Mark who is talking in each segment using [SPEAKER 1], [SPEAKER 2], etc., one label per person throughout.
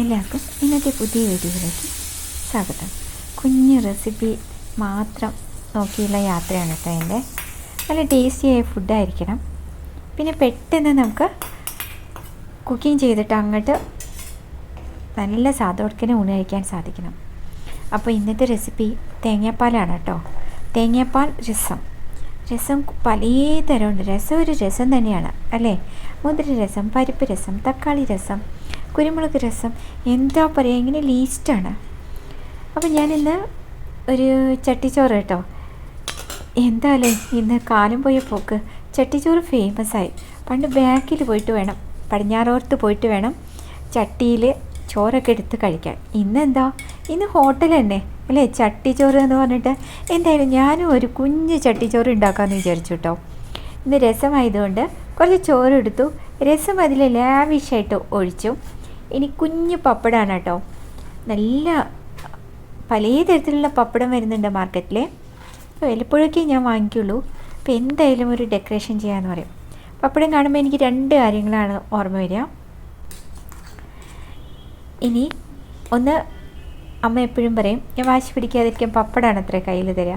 [SPEAKER 1] എല്ലാവർക്കും ഇന്നത്തെ പുതിയ വീഡിയോയിലേക്ക് സ്വാഗതം. കുഞ്ഞു റെസിപ്പി മാത്രം നോക്കിയുള്ള യാത്രയാണ് കേട്ടോ എന്റെ. നല്ല ടേസ്റ്റിയായ ഫുഡായിരിക്കണം പിന്നെ പെട്ടെന്ന് നമുക്ക് കുക്കിംഗ് ചെയ്തിട്ട് അങ്ങോട്ട് നല്ല സാധോടക്കനെ ഊണ് കഴിക്കാൻ സാധിക്കണം. അപ്പോൾ ഇന്നത്തെ റെസിപ്പി തേങ്ങാപ്പാലാണ് കേട്ടോ. തേങ്ങാപ്പാൽ രസം. രസം പലതരമുണ്ട് രസം ഒരു രസം തന്നെയാണ് അല്ലേ? മുതിര രസം പരിപ്പ് രസം തക്കാളി രസം കുരുമുളക് രസം. എന്താ പറയുക ഇങ്ങനെ ലീസ്റ്റാണ് അപ്പോൾ ഞാനിന്ന് ഒരു ചട്ടിച്ചോറ് കേട്ടോ. എന്തായാലും ഇന്ന് കാലം പോയ പോക്ക്. ചട്ടിച്ചോറ് ഫേമസ് ആയി. പണ്ട് ബാക്കിൽ പോയിട്ട് വേണം. പടിഞ്ഞാറോർത്ത് പോയിട്ട് വേണം ചട്ടിയിൽ ചോറൊക്കെ എടുത്ത് കഴിക്കാൻ. ഇന്നെന്താ ഇന്ന് ഹോട്ടൽ തന്നെ. അല്ലേ? ചട്ടിച്ചോറ് എന്ന് പറഞ്ഞിട്ട് എന്തായാലും ഞാനും ഒരു കുഞ്ഞ് ചട്ടിച്ചോറ് ഉണ്ടാക്കാമെന്ന് വിചാരിച്ചു കേട്ടോ. ഇന്ന് രസമായതുകൊണ്ട് കുറച്ച് ചോറ് എടുത്തു. രസം അതിൽ ലാവിഷായിട്ട് ഒഴിച്ചു. ഇനി കുഞ്ഞ് പപ്പടമാണ് കേട്ടോ. നല്ല പല തരത്തിലുള്ള പപ്പടം വരുന്നുണ്ട് മാർക്കറ്റിൽ അപ്പോൾ വല്ലപ്പോഴൊക്കെ ഞാൻ വാങ്ങിക്കുള്ളൂ. അപ്പോൾ എന്തായാലും ഒരു ഡെക്കറേഷൻ ചെയ്യാമെന്ന് പറയും. പപ്പടം കാണുമ്പോൾ എനിക്ക് രണ്ട് കാര്യങ്ങളാണ് ഓർമ്മ വരിക. ഇനി ഒന്ന് അമ്മ എപ്പോഴും പറയും ഞാൻ വാശി പിടിക്കാതിരിക്കാൻ പപ്പടമാണ് അത്ര കയ്യിൽ തരിക.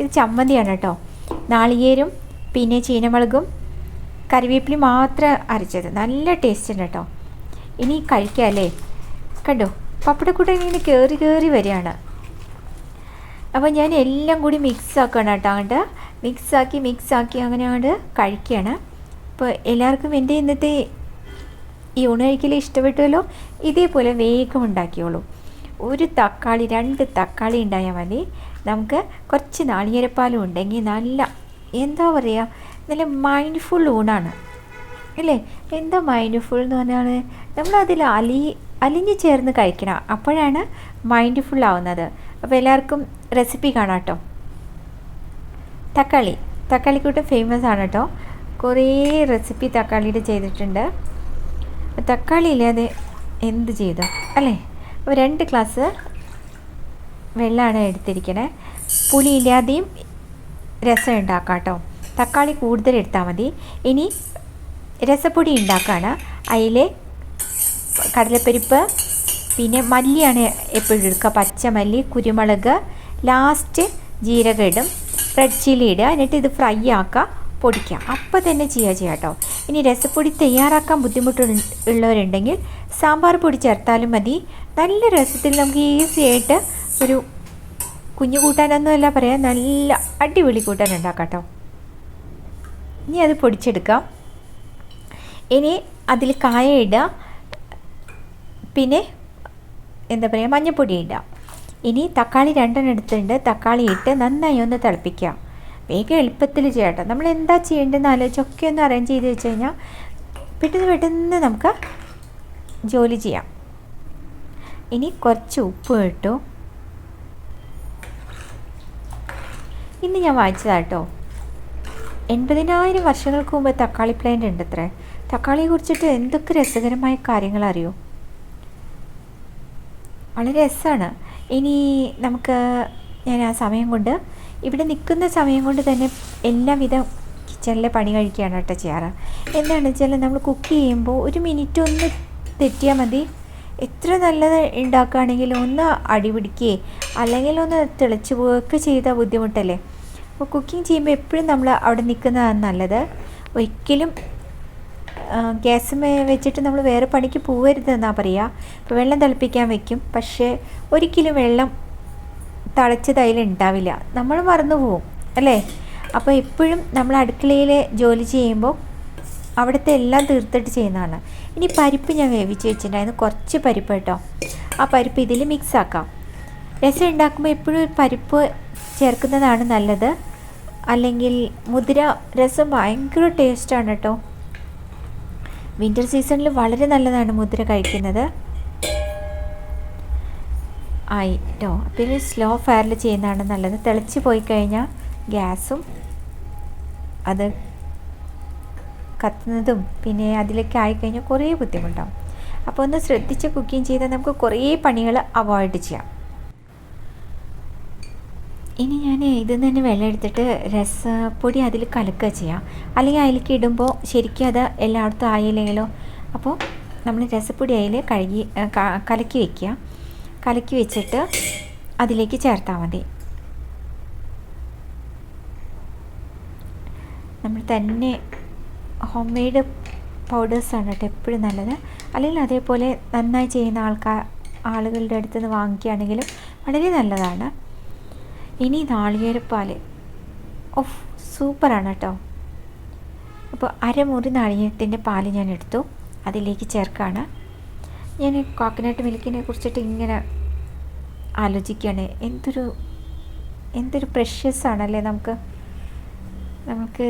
[SPEAKER 1] ഇത് ചമ്മന്തിയാണ് കേട്ടോ. നാളികേരും പിന്നെ ചീനമുളകും കറിവേപ്പിലി മാത്രം അരച്ചത്. നല്ല ടേസ്റ്റ് ഉണ്ട് കേട്ടോ. ഇനി കഴിക്കാമല്ലേ കണ്ടോ പപ്പടക്കൂട്ടം ഇങ്ങനെ കയറി കയറി വരികയാണ്. അപ്പോൾ ഞാൻ എല്ലാം കൂടി മിക്സ് ആക്കണം കേട്ടോ അങ്ങോട്ട് മിക്സാക്കി മിക്സാക്കി അങ്ങനെ അങ്ങോട്ട് കഴിക്കുകയാണ്. അപ്പോൾ എല്ലാവർക്കും എന്റെ ഇന്നത്തെ ഈ ഊണ് കഴിക്കൽ ഇഷ്ടപ്പെട്ടുമല്ലോ ഇതേപോലെ വേഗം ഉണ്ടാക്കിയോളൂ. ഒരു തക്കാളി രണ്ട് തക്കാളി ഉണ്ടായാൽ മതി. നമുക്ക് കുറച്ച് നാളികേരപ്പാലും ഉണ്ടെങ്കിൽ നല്ല എന്താ പറയുക നല്ല മൈൻഡ്ഫുൾ ഊണാണ്. അല്ലേ എന്താ മൈൻഡ് ഫുൾ എന്ന് പറഞ്ഞാൽ നമ്മളതിൽ അലി അലിഞ്ഞു ചേർന്ന് കഴിക്കണം. അപ്പോഴാണ് മൈൻഡ് ഫുൾ ആവുന്നത്. അപ്പോൾ എല്ലാവർക്കും റെസിപ്പി കാണാം കേട്ടോ. തക്കാളി. തക്കാളിക്കൂട്ട് ഫേമസ് ആണ് കേട്ടോ. കുറേ റെസിപ്പി തക്കാളിയുടെ ചെയ്തിട്ടുണ്ട്. തക്കാളി ഇല്ലാതെ എന്ത് ചെയ്തു? അല്ലേ? അപ്പോൾ രണ്ട് ഗ്ലാസ് വെള്ളമാണ് എടുത്തിരിക്കണേ. പുളി ഇല്ലാതെയും രസം ഉണ്ടാക്കാം കേട്ടോ. തക്കാളി കൂടുതൽ എടുത്താൽ മതി. ഇനി രസപ്പൊടി ഉണ്ടാക്കുകയാണ് അതിൽ കടലപ്പരിപ്പ് പിന്നെ മല്ലിയാണ് എപ്പോഴും എടുക്കുക പച്ചമല്ലി കുരുമുളക് ലാസ്റ്റ് ജീരകം ഇടും. റെഡ് ചില്ലി ഇടുക. എന്നിട്ട് ഇത് ഫ്രൈ ആക്കുക പൊടിക്കുക അപ്പോൾ തന്നെ ചെയ്യുക ചെയ്യാം കേട്ടോ ഇനി രസപ്പൊടി തയ്യാറാക്കാൻ ബുദ്ധിമുട്ട് ഉള്ളവരുണ്ടെങ്കിൽ സാമ്പാർ പൊടി ചേർത്താലും മതി. നല്ല രസത്തിൽ നമുക്ക് ഈസി ആയിട്ട് ഒരു കുഞ്ഞു കൂട്ടാനൊന്നുമല്ല പറയാം. നല്ല അടിപൊളി കൂട്ടാൻ ഉണ്ടാക്കാം കേട്ടോ ഇനി അത് പൊടിച്ചെടുക്കാം. ഇനി അതിൽ കായ ഇടുക. പിന്നെ എന്താ പറയുക മഞ്ഞൾപ്പൊടി ഇടുക. ഇനി തക്കാളി രണ്ടെണ്ണം എടുത്തിട്ടുണ്ട്. തക്കാളി ഇട്ട് നന്നായി ഒന്ന് തിളപ്പിക്കുക. വേഗം എളുപ്പത്തിൽ ചെയ്യട്ടെ നമ്മൾ എന്താ ചെയ്യേണ്ടതെന്ന് ആലോചിച്ചൊക്കെ ഒന്ന് അറേഞ്ച് ചെയ്ത് വെച്ച് കഴിഞ്ഞാൽ പെട്ടെന്ന് പെട്ടെന്ന് നമുക്ക് ജോലി ചെയ്യാം. ഇനി കുറച്ച് ഉപ്പ് ഇട്ടു. ഇന്ന് ഞാൻ വായിച്ചതാട്ടോ എൺപതിനായിരം വർഷങ്ങൾക്ക് മുമ്പ് തക്കാളി പ്ലാന്റ് ഉണ്ട് അത്രേ തക്കാളിയെ കുറിച്ചിട്ട് എന്തൊക്കെ രസകരമായ കാര്യങ്ങൾ അറിയോ വളരെ രസമാണ് ഇനി നമുക്ക് ഞാൻ ആ സമയം കൊണ്ട് ഇവിടെ നിൽക്കുന്ന സമയം കൊണ്ട് തന്നെ എല്ലാവിധ കിച്ചണിലെ പണി കഴിക്കുകയാണ് കേട്ടോ ചെയ്യാറ്. എന്താണെന്ന് വെച്ചാൽ നമ്മൾ കുക്ക് ചെയ്യുമ്പോൾ ഒരു മിനിറ്റ് ഒന്ന് തെറ്റിയാൽ മതി. എത്ര നല്ലത് ഉണ്ടാക്കുകയാണെങ്കിലും ഒന്ന് അടിപിടിക്കുകയും അല്ലെങ്കിൽ ഒന്ന് തിളച്ച് പോവുകയൊക്കെ ചെയ്താൽ ബുദ്ധിമുട്ടല്ലേ? അപ്പോൾ കുക്കിംഗ് ചെയ്യുമ്പോൾ എപ്പോഴും നമ്മൾ അവിടെ നിൽക്കുന്നതാണ് നല്ലത്. ഒരിക്കലും ഗ്യാസ് വെച്ചിട്ട് നമ്മൾ വേറെ പണിക്ക് പോകരുതെന്നാണ് പറയുക ഇപ്പോൾ വെള്ളം തിളപ്പിക്കാൻ വെക്കും. പക്ഷേ ഒരിക്കലും വെള്ളം തിളച്ചത് അതിലുണ്ടാവില്ല നമ്മൾ മറന്നു പോവും അല്ലേ? അപ്പോൾ എപ്പോഴും നമ്മൾ അടുക്കളയിൽ ജോലി ചെയ്യുമ്പോൾ അവിടുത്തെ എല്ലാം തീർത്തിട്ട് ചെയ്യുന്നതാണ്. ഇനി പരിപ്പ് ഞാൻ വേവിച്ച് വെച്ചിട്ടുണ്ടായിരുന്നു. കുറച്ച് പരിപ്പ് കേട്ടോ. ആ പരിപ്പ് ഇതിൽ മിക്സ് ആക്കാം. രസം ഉണ്ടാക്കുമ്പോൾ എപ്പോഴും പരിപ്പ് ചേർക്കുന്നതാണ് നല്ലത്. അല്ലെങ്കിൽ മുതിര രസം ഭയങ്കര ടേസ്റ്റാണ് കേട്ടോ. വിന്റർ സീസണിൽ വളരെ നല്ലതാണ് മുദ്ര കഴിക്കുന്നത്. ആയി ആയിട്ടോ പിന്നെ സ്ലോ ഫയറിൽ ചെയ്യുന്നതാണ് നല്ലത്. തിളച്ച് പോയി കഴിഞ്ഞാൽ ഗ്യാസും അത് കത്തുന്നതും പിന്നെ അതിലേക്ക് ആയിക്കഴിഞ്ഞാൽ കുറേ ബുദ്ധിമുട്ടാവും. അപ്പോൾ ഒന്ന് ശ്രദ്ധിച്ച് കുക്കിംഗ് ചെയ്താൽ നമുക്ക് കുറേ പണികൾ അവോയ്ഡ് ചെയ്യാം. ഇനി ഞാൻ ഇതിൽ നിന്ന് തന്നെ വെള്ളം എടുത്തിട്ട് രസപ്പൊടി അതിൽ കലക്കുക ചെയ്യാം. അല്ലെങ്കിൽ അതിലേക്ക് ഇടുമ്പോൾ ശരിക്കും അത് എല്ലായിടത്തും ആയില്ലെങ്കിലോ? അപ്പോൾ നമ്മൾ രസപ്പൊടി അതിൽ കഴുകി കലക്കി വയ്ക്കുക കലക്കി വെച്ചിട്ട് അതിലേക്ക് ചേർത്താൽ മതി. നമ്മൾ തന്നെ ഹോം മെയ്ഡ് പൗഡേഴ്സാണ് കേട്ടോ എപ്പോഴും നല്ലത്. അല്ലെങ്കിൽ അതേപോലെ നന്നായി ചെയ്യുന്ന ആൾക്കാർ ആളുകളുടെ അടുത്ത് നിന്ന് വാങ്ങിക്കുകയാണെങ്കിലും വളരെ നല്ലതാണ്. ഇനി നാളികേരപ്പാൽ ഓഫ് സൂപ്പറാണ് കേട്ടോ. അപ്പോൾ അരമുറി നാളികേരത്തിന്റെ പാൽ ഞാൻ എടുത്തു. അതിലേക്ക് ചേർക്കുകയാണ് ഞാൻ കോക്കനട്ട് മിൽക്കിനെ കുറിച്ചിട്ട് ഇങ്ങനെ ആലോചിക്കുകയാണ്. എന്തൊരു എന്തൊരു പ്രഷ്യസ് ആണല്ലേ നമുക്ക്? നമുക്ക്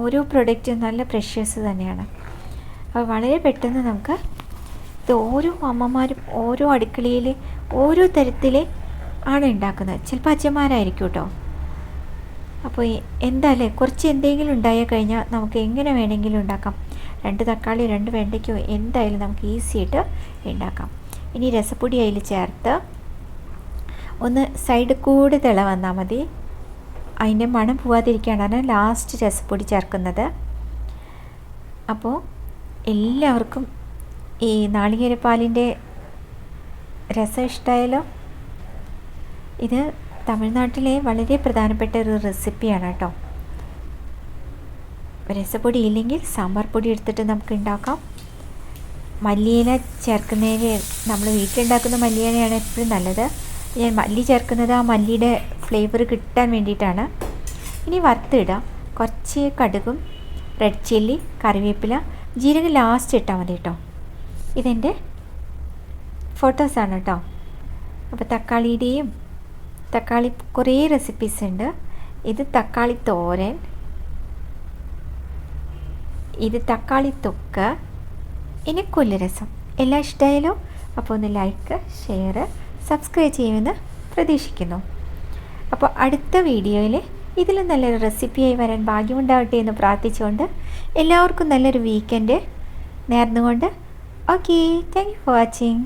[SPEAKER 1] ഓരോ പ്രൊഡക്റ്റും നല്ല പ്രഷ്യസ് തന്നെയാണ്. അപ്പോൾ വളരെ പെട്ടെന്ന് നമുക്ക് ഇത് ഓരോ അമ്മമാരും ഓരോ അടുക്കളയിൽ ഓരോ തരത്തിൽ ആണ് ഉണ്ടാക്കുന്നത്. ചിലപ്പോൾ അച്ഛന്മാരായിരിക്കും കേട്ടോ അപ്പോൾ എന്തായാലും കുറച്ച് എന്തെങ്കിലും ഉണ്ടായി കഴിഞ്ഞാൽ നമുക്ക് എങ്ങനെ വേണമെങ്കിലും ഉണ്ടാക്കാം. രണ്ട് തക്കാളി രണ്ട് വെണ്ടയ്ക്കോ എന്തായാലും നമുക്ക് ഈസി ആയിട്ട് ഉണ്ടാക്കാം. ഇനി രസപ്പൊടി അതിൽ ചേർത്ത് ഒന്ന് സൈഡ് കൂടി തിള വന്നാൽ മതി. അതിന്റെ മണം പോവാതിരിക്കാനാണ് ലാസ്റ്റ് രസപ്പൊടി ചേർക്കുന്നത്. അപ്പോൾ എല്ലാവർക്കും ഈ നാളികേരപ്പാലിന്റെ രസം ഇഷ്ടമായാലോ ഇത് തമിഴ്നാട്ടിലെ വളരെ പ്രധാനപ്പെട്ട ഒരു റെസിപ്പിയാണ് കേട്ടോ രസപ്പൊടി ഇല്ലെങ്കിൽ സാമ്പാർ പൊടി എടുത്തിട്ട് നമുക്ക് ഉണ്ടാക്കാം. മല്ലിയില ചേർക്കുന്നതിന് നമ്മൾ വീട്ടിലുണ്ടാക്കുന്ന മല്ലിയിലയാണ് എപ്പോഴും നല്ലത്. ഞാൻ മല്ലി ചേർക്കുന്നത് ആ മല്ലിയുടെ ഫ്ലേവർ കിട്ടാൻ വേണ്ടിയിട്ടാണ്. ഇനി വറുത്തിടാം കുറച്ച് കടുകും റെഡ് ചില്ലി കറിവേപ്പില ജീരകം ലാസ്റ്റ് ഇട്ടാൽ മതി കേട്ടോ ഇതെന്റെ ഫോട്ടോസാണ് കേട്ടോ അപ്പോൾ തക്കാളിയുടെയും തക്കാളി കുറേ റെസിപ്പീസ് ഉണ്ട്. ഇത് തക്കാളി തോരൻ ഇത് തക്കാളി തൊക്ക് ഇനി കൊല്ലുരസം എല്ലാം ഇഷ്ടമായാലോ അപ്പോൾ ഒന്ന് ലൈക്ക് ഷെയർ സബ്സ്ക്രൈബ് ചെയ്യുമെന്ന് പ്രതീക്ഷിക്കുന്നു. അപ്പോൾ അടുത്ത വീഡിയോയിൽ ഇതിലും നല്ലൊരു റെസിപ്പിയായി വരാൻ ഭാഗ്യമുണ്ടാവട്ടെ എന്ന് പ്രാർത്ഥിച്ചുകൊണ്ട് എല്ലാവർക്കും നല്ലൊരു വീക്കെൻഡ് നേർന്നുകൊണ്ട്. Okay thank you for watching